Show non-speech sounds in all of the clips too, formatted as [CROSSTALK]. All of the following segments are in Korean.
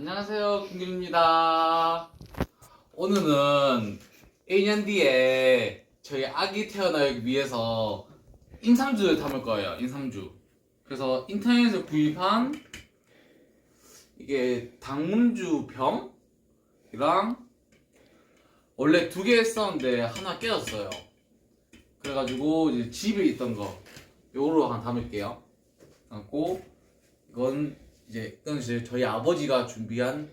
안녕하세요, 김길입니다. 오늘은 1년 뒤에 저희 아기 태어나기 위해서 인삼주를 담을 거예요, 인삼주. 그래서 인터넷에서 구입한 이게 당문주 병이랑 원래 두 개 했었는데 하나 깨졌어요. 그래가지고 이제 집에 있던 거 요거로 한 담을게요. 담고 이건 이제 이건 이제 저희 아버지가 준비한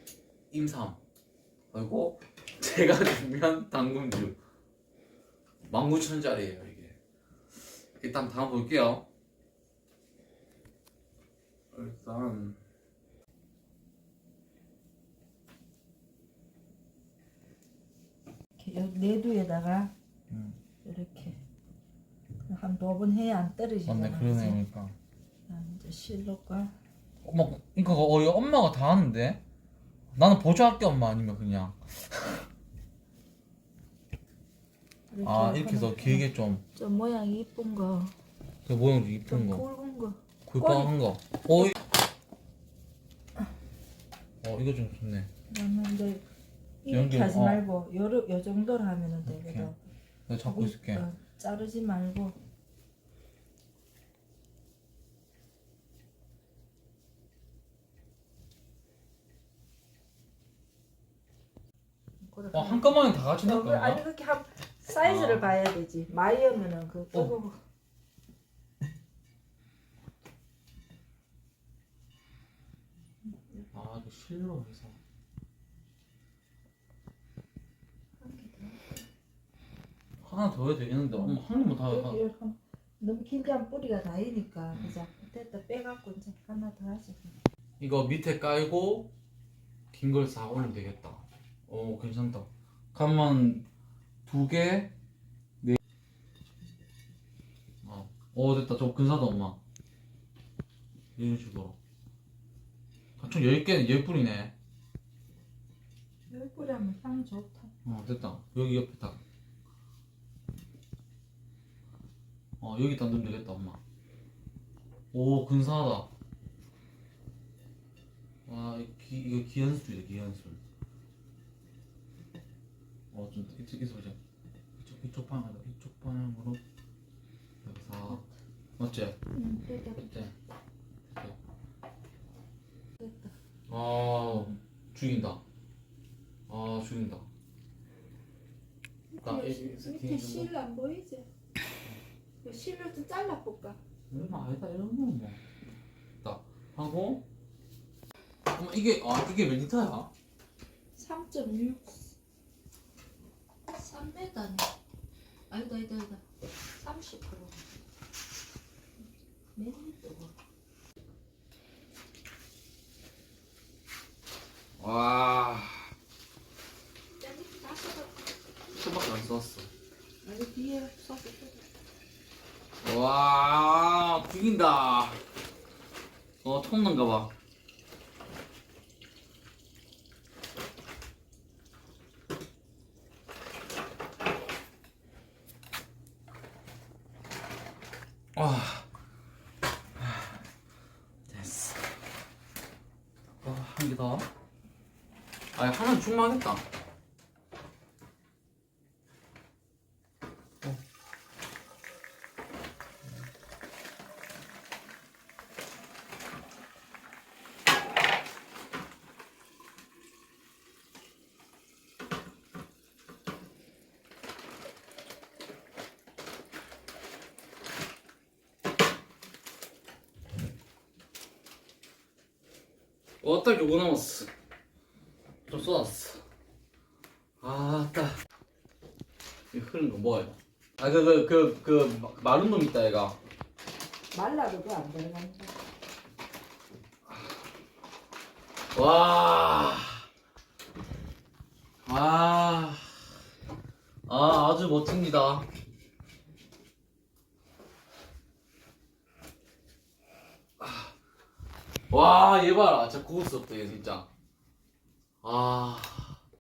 임삼. 그리고 제가 [LAUGHS] 준비한 당근주. 19,000원짜리예요 이게. 일단 담아 볼게요. 일단. 이렇게 요 내두에다가 음. 이렇게 한 두 번 해야 안 떨어지잖아. 맞네 그러네 그러니까. 그래서 이제 실로가 엄마 그러니까 어, 이거 엄마가 다 하는데 나는 보조할게 엄마 아니면 그냥 아 이렇게 해서 길게 좀그좀 모양이 이쁜 거, 모양 좀 이쁜 좀 거 굵은 거. 굴빵한 거. 어, 이... 어 이거 좀 좋네. 이제 연결, 이렇게 하지 어. 말고 요러 요 정도로 하면은 이렇게. 되거든. 내가 잡고 있을게. 어, 자르지 말고 어 한꺼번에 다 같이 넣을 어, 아니? 그렇게 한 사이즈를 아. 봐야 되지. 마이어면은 그 뜨거워. 아 이거 실로 해서. 하나 더 해도 되겠는데 엄마 한 개만 다 하. 여기 이렇게 하면 너무 하면 뿌리가 다이니까 그죠? 됐다 빼갖고 이제 하나 더 하지. 이거 밑에 깔고 긴걸싹 올리면 되겠다. 오 괜찮다. 가만 두 개, 네. 어, 오 됐다. 저 근사다 엄마. 이런 식으로. 아, 총 10개는 10뿌리네. 열 뿌리 하면 향 좋다. 어 됐다 여기 옆에 딱 어, 여기다 넣으면 되겠다 엄마 오 근사하다 와 기, 이거 기한술이다 기한술 어좀 이쪽 이쪽 보자 이쪽 이쪽 방향으로 이쪽 방향으로 여기서 맞지? 응, 됐다? 됐다. 아 죽인다 아 죽인다 나 이- 이- 이- 밑에 이- 실안 보이지? 그 실을 좀 잘라 볼까? 얼마 아니다 이런 거뭐 딱 하고 어머 이게 아 이게 몇 리터야? 3.6 3m네 아니다 아니다 아니다. 30%몇 리터고 와. 다 쏟아 수밖에 안 썼어. 아니 뒤에 쏟아 와 죽인다. 어 처음 난가 봐 와. 됐어. 어, 한개 더. 아, 하나는 충분하겠다. 어따 요거 남았어. 좀 쏟았어. 아, 따. 이 흐른 거 먹어야 돼. 아, 그, 그, 그, 그, 마- 마른 놈 있다, 얘가. 말라도 안 들어간다 와. 아. 아, 아주 멋집니다. 와, 얘 봐라. 진짜 고급스럽다, 얘 진짜. 아.